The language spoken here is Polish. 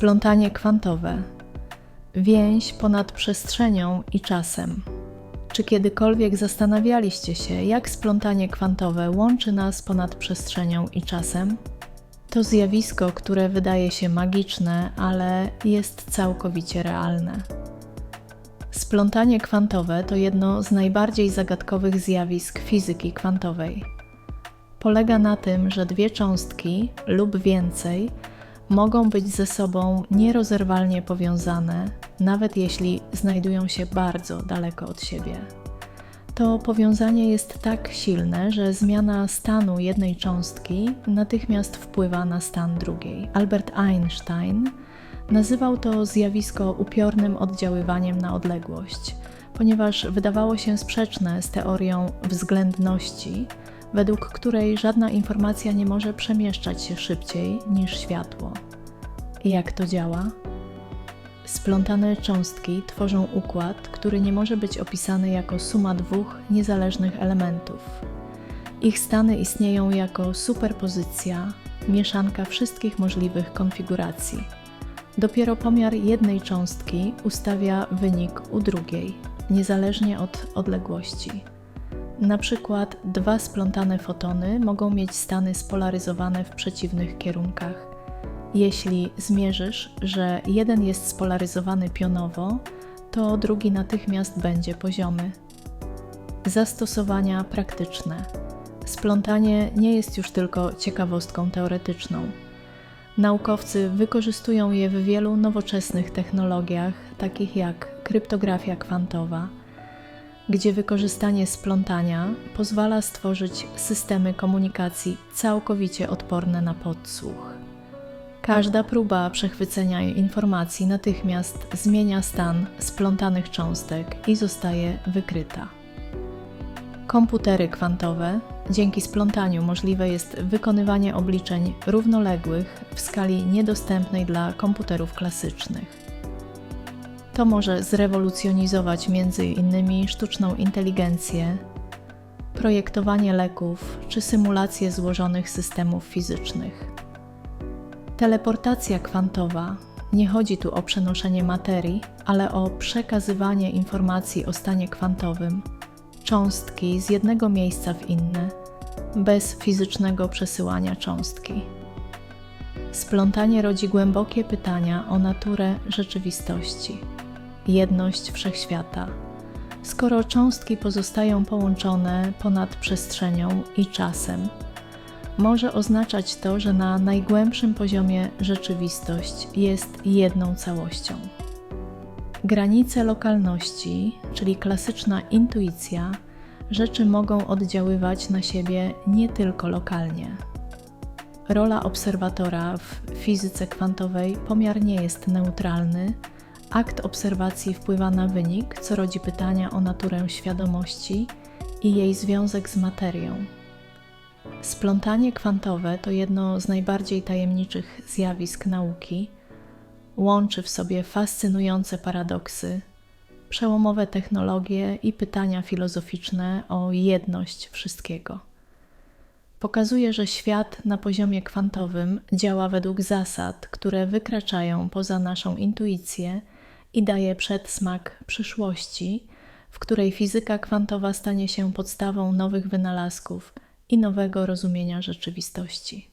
Splątanie kwantowe. Więź ponad przestrzenią i czasem. Czy kiedykolwiek zastanawialiście się, jak splątanie kwantowe łączy nas ponad przestrzenią i czasem? To zjawisko, które wydaje się magiczne, ale jest całkowicie realne. Splątanie kwantowe to jedno z najbardziej zagadkowych zjawisk fizyki kwantowej. Polega na tym, że dwie cząstki lub więcej mogą być ze sobą nierozerwalnie powiązane, nawet jeśli znajdują się bardzo daleko od siebie. To powiązanie jest tak silne, że zmiana stanu jednej cząstki natychmiast wpływa na stan drugiej. Albert Einstein nazywał to zjawisko upiornym oddziaływaniem na odległość, ponieważ wydawało się sprzeczne z teorią względności, według której żadna informacja nie może przemieszczać się szybciej niż światło. Jak to działa? Splątane cząstki tworzą układ, który nie może być opisany jako suma dwóch niezależnych elementów. Ich stany istnieją jako superpozycja, mieszanka wszystkich możliwych konfiguracji. Dopiero pomiar jednej cząstki ustawia wynik u drugiej, niezależnie od odległości. Na przykład dwa splątane fotony mogą mieć stany spolaryzowane w przeciwnych kierunkach. Jeśli zmierzysz, że jeden jest spolaryzowany pionowo, to drugi natychmiast będzie poziomy. Zastosowania praktyczne. Splątanie nie jest już tylko ciekawostką teoretyczną. Naukowcy wykorzystują je w wielu nowoczesnych technologiach, takich jak kryptografia kwantowa, gdzie wykorzystanie splątania pozwala stworzyć systemy komunikacji całkowicie odporne na podsłuch. Każda próba przechwycenia informacji natychmiast zmienia stan splątanych cząstek i zostaje wykryta. Komputery kwantowe. Dzięki splątaniu możliwe jest wykonywanie obliczeń równoległych w skali niedostępnej dla komputerów klasycznych. To może zrewolucjonizować innymi sztuczną inteligencję, projektowanie leków czy symulację złożonych systemów fizycznych. Teleportacja kwantowa nie chodzi tu o przenoszenie materii, ale o przekazywanie informacji o stanie kwantowym cząstki z jednego miejsca w inne, bez fizycznego przesyłania cząstki. Splątanie rodzi głębokie pytania o naturę rzeczywistości, jedność wszechświata. Skoro cząstki pozostają połączone ponad przestrzenią i czasem, może oznaczać to, że na najgłębszym poziomie rzeczywistość jest jedną całością. Granice lokalności, czyli klasyczna intuicja, rzeczy mogą oddziaływać na siebie nie tylko lokalnie. Rola obserwatora w fizyce kwantowej pomiar nie jest neutralny. Akt obserwacji wpływa na wynik, co rodzi pytania o naturę świadomości i jej związek z materią. Splątanie kwantowe to jedno z najbardziej tajemniczych zjawisk nauki. Łączy w sobie fascynujące paradoksy, przełomowe technologie i pytania filozoficzne o jedność wszystkiego. Pokazuje, że świat na poziomie kwantowym działa według zasad, które wykraczają poza naszą intuicję i daje przedsmak przyszłości, w której fizyka kwantowa stanie się podstawą nowych wynalazków i nowego rozumienia rzeczywistości.